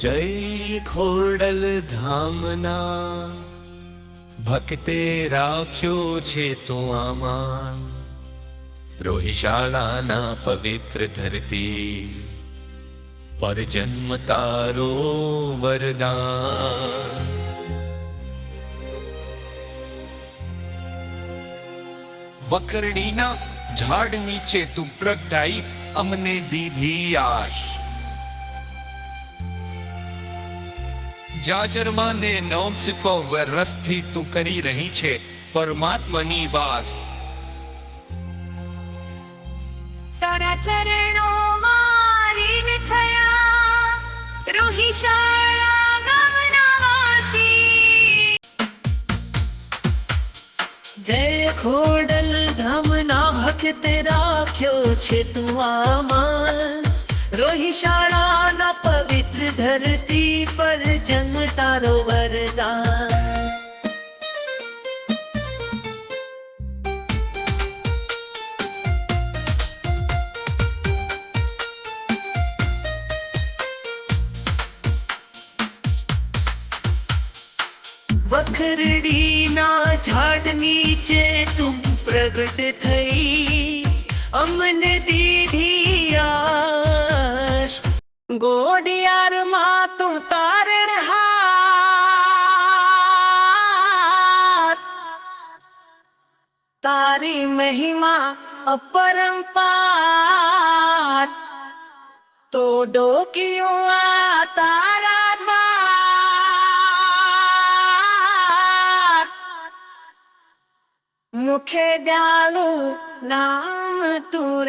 જય ખોડલ ધામના, ભક્તે રાખ્યો છે તો આમાં રોહિશાળાના પવિત્ર ધરતી પર જન્મ તારો વરદાન. વકરણીના ઝાડ નીચે તું પ્રગટાઈ અમને દીધી આશ. જાજરમાને નોમ સિપો રસથી તું કરી રહી છે પરમાત્માની વાસ. તારા ચરણો મારીન થયા રોહિશાળા ગામના વાસી. જય ખોડલ ધામના ભક્ત રાખ્યો છે તું આમાં રોહી શાળાના પવિત્ર ધરતી પર વખરડીના ઝાડ નીચે તું પ્રગટ થઈ. અમને દીધી આશ ગોડિયારમાં તું તારણ હાર. તારી મહિમા અપરંપાર. તો ડોકિયું મુખે ડાલું નામ તું